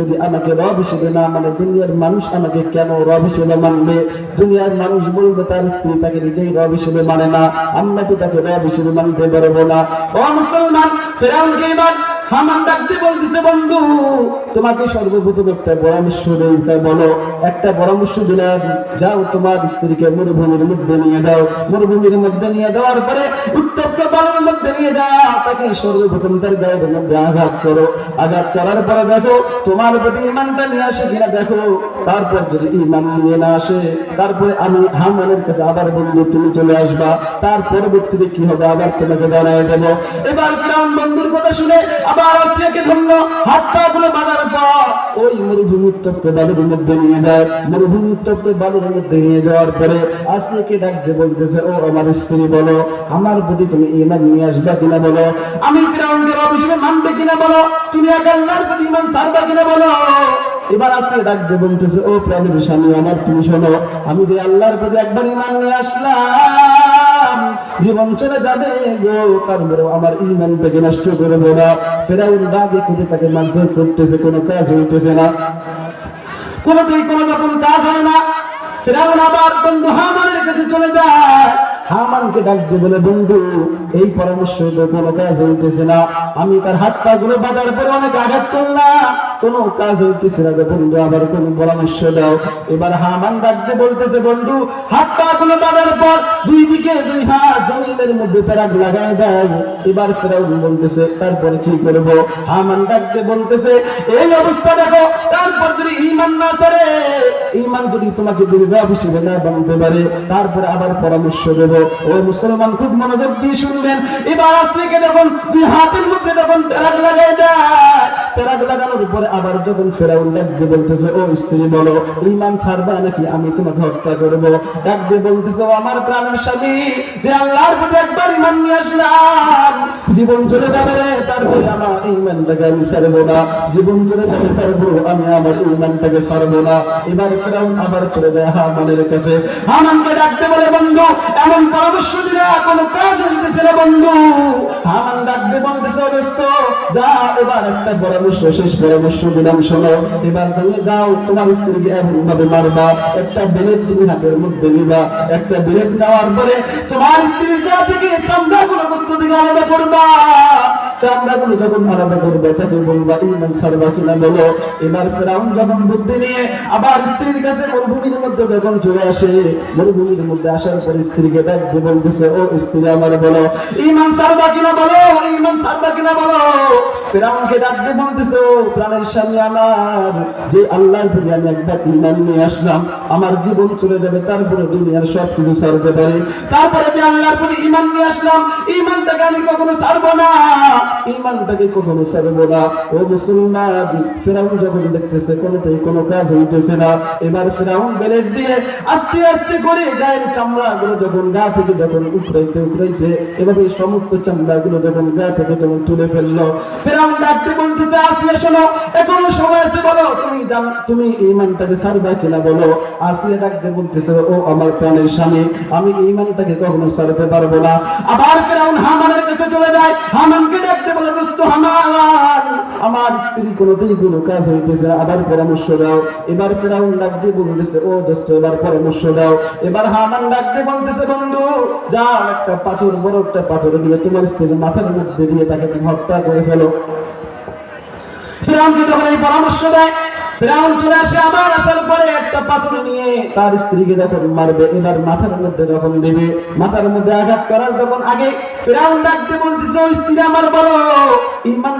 যদি আমাকে রব হিসেবে না মানে দুনিয়ার মানুষ আমাকে কেন রব হিসেবে মানবে? দুনিয়ার মানুষ বলবে, তার স্ত্রী তাকে নিজেই রব হিসেবে মানে না। আমরা তো তাকে রব হিসেবে মানতে পারব না। ও মুসলমান, ফেরাউনকে এবার হামান ডাকতে বলতেছে, বন্ধু তোমাকে সর্বপ্রথম একটা পরামর্শ দেই। তা বলো, একটা পরামর্শ দিলাম, যাও তোমার স্ত্রীকে মরুভূমির মধ্যে নিয়ে দাও। মরুভূমির মধ্যে নিয়ে দেওয়ার পরে উত্তপ্ত বালুর মধ্যে নিয়ে যাও, তাকে সর্বপ্রথম তার গায়ের মধ্যে আঘাত করো। আঘাত করার পরে দেখো, তোমার প্রতি ইমানটা নিয়ে আসে কিনা দেখো। তারপর যদি ইমান নিয়ে না আসে, তারপরে আমি হামানের কাছে আবার বন্ধু তুমি চলে আসবা। তার পরবর্তীতে কি হবে আবার তোমাকে জানাই দেব। এবার ফিরাউন বন্ধুর কথা শুনে আবার আসিয়াকে ধন্য হাত পা গুলো পর ওই মরুভূমি উত্তপ্ত বালুর মধ্যে নিয়ে যায়। মরুভূমি উত্তপ্ত বালুর মধ্যে নিয়ে যাওয়ার পরে আসিয়াকে ডাকতে বলতেছে, ও আমার স্ত্রী, বলো, আমার প্রতি তুমি ইমান নিয়ে আসবে কিনা বলো? আমি ফিরাউনকে রব হিসেবে মানবে কিনা বলো? তুমি এক আল্লাহর প্রতি ইমান সারবা কিনা বলো? এবার আসছে ডাকতে বলতেছে, ও প্রাণীর স্বামী, আমার তুমি শোনো, আমি যে আল্লাহর প্রতি একবার ইমান নিয়ে আসলাম, জীবন চলে যাবে গো তারপরেও আমার ইমান থেকে নষ্ট করব না। ফেরাউন ডাকে খুবই তাকে মারধর করতেছে, কোনো কাজ হইতেছে না। কোনোতেই কোনো রকম কাজ হয় না। ফেরাউন আবার বন্ধু হামানের কাছে চলে যায়। হামানকে ডাক বলে, বন্ধু, এই পরামর্শ তো কোনো কাজ হইতেছে না। আমি তার হাত পা গুলো বাঁধার পরে অনেক আঘাত করলাম। কোনো কাজ হইতেছে না বন্ধু, আবার কোন পরামর্শ দাও। এবার হামান ডাক দিয়ে বলতেছে, বন্ধু, হাত পা গুলো বাঁধার পর দুই দিকে দুই হাত জমিনের মধ্যে প্যারাক লাগাই দাও। এবার ফেরাউন বলতেছে, তারপরে কি করব? হামান ডাক দিয়ে বলতেছে, এই অবস্থা দেখো, তারপর যদি ইমান না সারে ইমান যদি তোমাকে দুর্গা হিসেবে না বানতে পারে, তারপরে আবার পরামর্শ দেব। ও মুসলমান, খুব মনোযোগ দিয়ে শুনবেন। এবার আসলে যখন দুই হাতের মধ্যে যখন প্যারাক লাগাই দেয়। প্যারাক লাগানোর পরে আবার যখন ফেরাউন ডাক দিয়ে বলতেছে, ও স্ত্রী, বলো ইমান ছাড়বা নাকি আমি তোমাকে হত্যা করব? ডাক দিয়ে বলতেছে, ও আমার প্রাণের স্বামী, যে আল্লাহর প্রতি একবার ইমান নিয়ে আসলাম, জীবন চলে যাবে রে, তারপরে আমার ইমানটাকে আমি ছাড়বো না, জীবন চলে যাবে তারপর আমি আমার ইমানটাকে ছাড়বো না। এবার ফেরাউন আবার চলে যায় হামানের কাছে। হামানকে ডাকতে বলে, বন্ধু, এমন পরামর্শ দিলে কোনো কাজ হইতেছে না, বন্ধু। হামান ডাকতে বলতেছে অবস্থ যা, এবার একটা পরামর্শ শেষ পরামর্শ দিলাম, শোনো। এবার তুমি যাও, তোমার স্ত্রীকে এমনভাবে মারবা। একটা বেলেট তুমি হাতের মধ্যে নিবা। একটা বেলেট নেওয়ার পরে তোমার স্ত্রীর গা থেকে চামড়া কোনো বস্তু থেকে আলাদা করবা। ইমান সারবা কিনা বলো? এবার ফেরাউন যখন বুদ্ধি নিয়ে আবার স্ত্রীর কাছে মরুভূমির মধ্যে যখন চলে আসে, মরুভূমির মধ্যে আসার স্ত্রীকে ও স্ত্রী আমার বলো, ইমান সারবা কিনা বলো? ইমান সারবা কিনা বলো? ফেরাউনকে ডাক দিয়ে বলতেছে, ও প্রাণের স্বামী আমার, যে আল্লাহর প্রতি আমি একবার ইমান নিয়ে আসলাম, আমার জীবন চলে যাবে, তারপরে দুনিয়ার সব কিছু ছাড়তে পারে। তারপরে যে আল্লাহর প্রতি ইমান নিয়ে আসলাম, ইমানটাকে আমি কখনো সারবো না। ইমানটাকে কখনো ছাড়বো না। ও মুসলমান, ফেরাউন যখন দেখতেছে, কোনোতেই কোনো কাজ হইতেছে না। এবার ফেরাউন বেলেট দিয়ে আস্তে আস্তে করে গায়ের চামড়া গুলো যখন গা থেকে যখন উকড়াইতে উকড়াইতে এভাবে সমস্ত চামড়া গুলো যখন গা থেকে যখন তুলে ফেলল, ফেরাউন ডাকতে বলতেছে, আসিয়া শোনো, এখনও সময় আছে, বলো, তুমি জান, তুমি ইমানটাকে ছাড়বা কিনা বলো? আসিয়া ডাকতে বলতেছে, ও আমার প্রাণের স্বামী, আমি ইমানটাকে কখনো ছাড়তে পারব না। আবার ফেরাউন হামানের কাছে চলে যায়। হামানকে ডাকতে বলে দোস্ত আমার আমার স্ত্রী কোনোদিন কোনো কাজ হইতেছে আবার পরামর্শ দাও। এবার ফেরাউন ডাক দিয়ে বলতেছে, ও দোস্ত, এবার পরামর্শ দাও। এবার হামান ডাক দিয়ে বলতেছে, বন্ধু যা একটা পাথর, বড় একটা পাথর দিয়ে তোমার স্ত্রীর মাথার মধ্যে দিয়ে তাকে তুমি হত্যা করে ফেলো। ফেরাউনকে যখন এই পরামর্শ দেয়? ফেরাউন চলে আসে, আবার আসার পরে একটা পাথর নিয়ে তার স্ত্রীকে যখন মারবে, এবার মাথার মধ্যে যখন দেবে, মাথার মধ্যে আঘাত করার যখন আগে ফেরাউন ডাকতে বলতেছে ওই স্ত্রী আমার বড় ইমানটাকে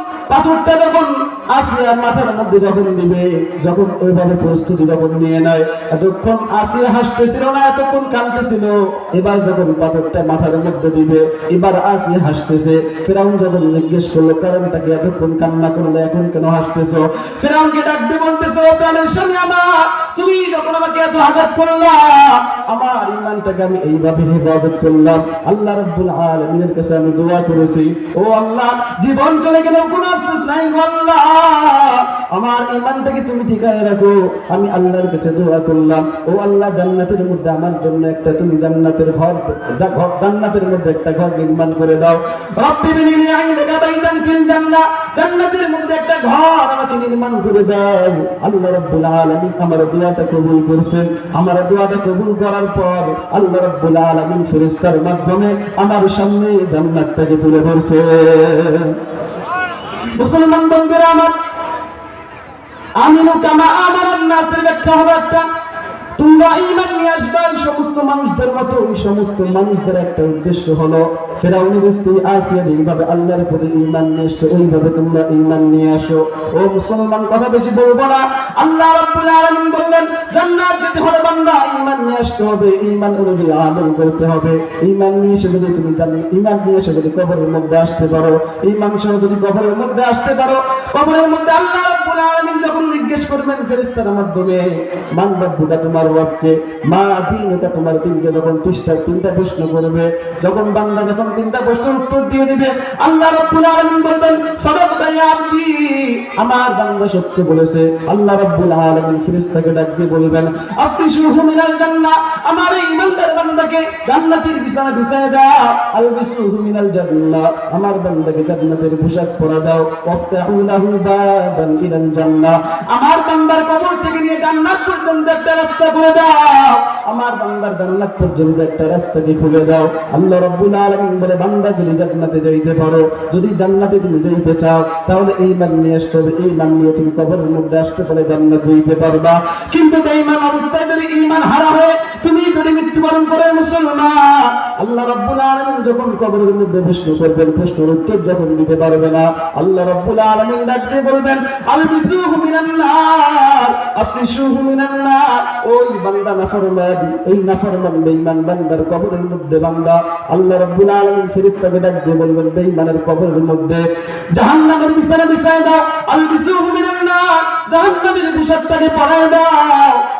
পাথরটা যখন আসিয়ার মাথার মধ্যে যখন দিবে, যখন ওইভাবে প্রস্তুতি যখন নিয়ে নেয়, এতক্ষণ আসিয়া হাসতেছিল না, এতক্ষণ কাঁদতেছিল। এবার যখন পাথরটা মাথার মধ্যে দিবে, এবার আসিয়া হাসতেছে। ফেরাউন যখন জিজ্ঞেস করল কারণটাকে এতক্ষণ কান্না করলে? এখন কেন হাসতেছ? ফেরাউনকে ডাকতে বলতেছো প্রাণের স্বামী আমার তুমি যখন আমাকে এত আঘাত করলা, আমার ইমানটাকে আমি এইভাবে হেফাজত করলাম। আল্লাহ রাব্বুল আলামিনের কাছে আমি দোয়া করেছি, ও আল্লাহ, জীবন চলে গেলেও কোনো আফসোস নাই গো আল্লাহ। আমার ইমানটাকে তুমি ঠিকায় রাখো। আমি আল্লাহর কাছে দোয়া করলাম, ও আল্লাহ, জান্নাতের মধ্যে আমার জন্য একটা, তুমি জান্নাতের ঘর, যা- ঘর, জান্নাতের মধ্যে একটা ঘর নির্মাণ করে দাও। রব্বি বিনিনি আইনকা বাইতান ফিল জান্নাহ, জান্নাতের মধ্যে একটা ঘর আমাকে নির্মাণ করে দাও। আল্লাহ রাব্বুল আলামিন আমার দোয়াটা কবুল করছেন আমার দোয়াটা কবুল করার পর আল্লাহ রাব্বুল আলামিন ফেরেশতার মাধ্যমে আমার সামনে জান্নাতটাকে তুলে ধরছে। মুসলমান বন্ধুরা আমার আমিনু কামা আমারান নাসের ব্যাখ্যা হলো একটা তোমরা ইমান নিয়ে আসবে, এই সমস্ত মানুষদের মতো ওই সমস্ত মানুষদের একটা উদ্দেশ্য হলো, ফেরাউনের স্ত্রী আসিয়া যেভাবে আল্লাহর প্রতি ইমান নিয়ে এসছে ওইভাবে তোমরা ইমান নিয়ে আসো। ও মুসলমান, কথা বেশি বলব না। আল্লাহ রাব্বুল আলামিন বললেন আসতে হবে, ঈমান অনুযায়ী আমল করতে হবে। ঈমান নিয়ে এসে যদি তুমি জানি, ঈমান নিয়ে এসে যদি কবরের মধ্যে আসতে পারো, ঈমান সহ যদি কবরের মধ্যে আসতে পারো, কবরের মধ্যে আল্লাহ আল্লাহ রাব্বুল আলামিন আমার বলেছে, আল্লাহ ফেরেশতাকে ডাক বলবেন আপনি শুরু মিনাল জান্নাহ। আমার এই ইমানদার বান্দাকে জান্নাতের বিছানা বিছায় দাও। আলবিসুহু মিনাল জান্নাহ। আমার বান্দাকে জান্নাতের পোশাক পরা দাও। ওয়াফতাহু লাহু বাবান ইলাল জান্নাহ। আমার বান্দার কবর থেকে নিয়ে জান্নাত পর্যন্ত একটা রাস্তা করে দাও। আমার বান্দার জান্নাত পর্যন্ত একটা রাস্তাকে খুলে দাও। আল্লাহ রাব্বুল আলামিন বলে, বান্দা, যদি জান্নাতে যাইতে পারো, যদি জান্নাতে তুমি যাইতে চাও, তাহলে এই মান নিয়ে আসতে হবে। এই মান নিয়ে তুমি কবরের মধ্যে আসতে পারে জান্নাত যাইতে পারবা। কিন্তু বেঈমান অবস্থায় যদি ঈমান হারা হয়ে তুমি যদি মৃত্যুবরণ করে মুসলমান, আল্লাহ রাব্বুল আলামিন যখন কবরের মধ্যে প্রশ্ন করবেন, প্রশ্নের উত্তর যখন দিতে পারবে না, আল্লাহ রাব্বুল আলামিন ডাক দিয়ে বলবেন, আলবিসুহু মিনান নার আফরিসুহু মিনান নার ওই বান্দা নাফরমান এই নাফরমান বেঈমান বান্দার কবরের মধ্যে বান্দা আল্লাহ রাব্বুল আলামিন ফেরেশতাকে ডাক দিয়ে বলবেন, বেঈমানের কবরের মধ্যে জাহান্নামের বিছানা বিছায় দাও, আলবিসুহু মিনান নার জাহান্নামের পোশাকটাকে পরায় দাও